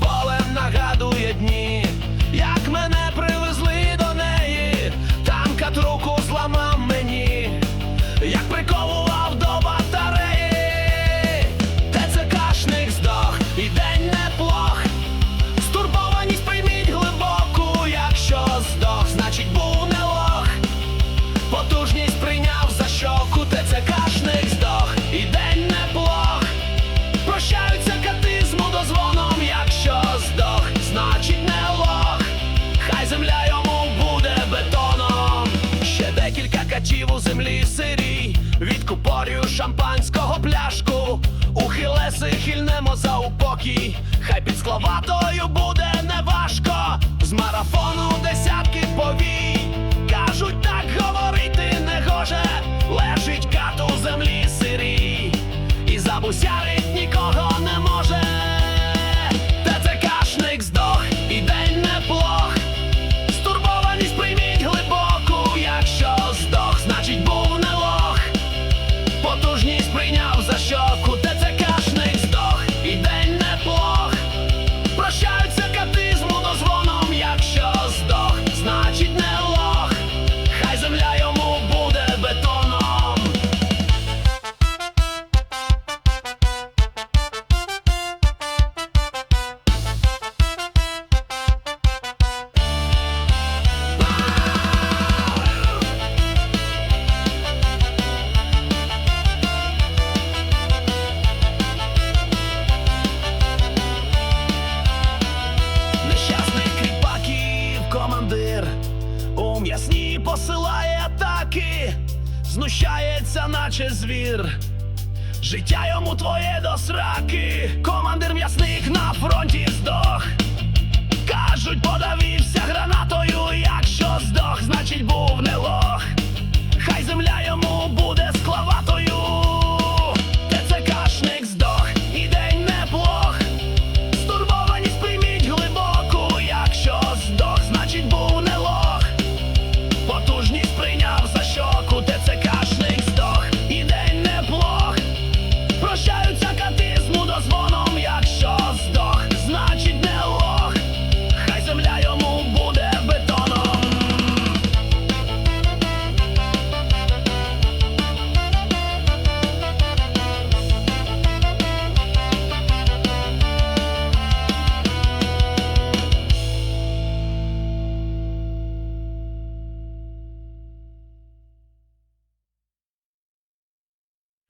поле нагадує дні. летів у землі сирій, від купорію шампанського пляшку, ухилеси хильнемо за упокій, хай під склаватою буде. прийняв за М'ясні посилає атаки, знущається, наче звір. Життя йому твоє до сраки. Командир м'ясник на фронті здох. Кажуть, подавився.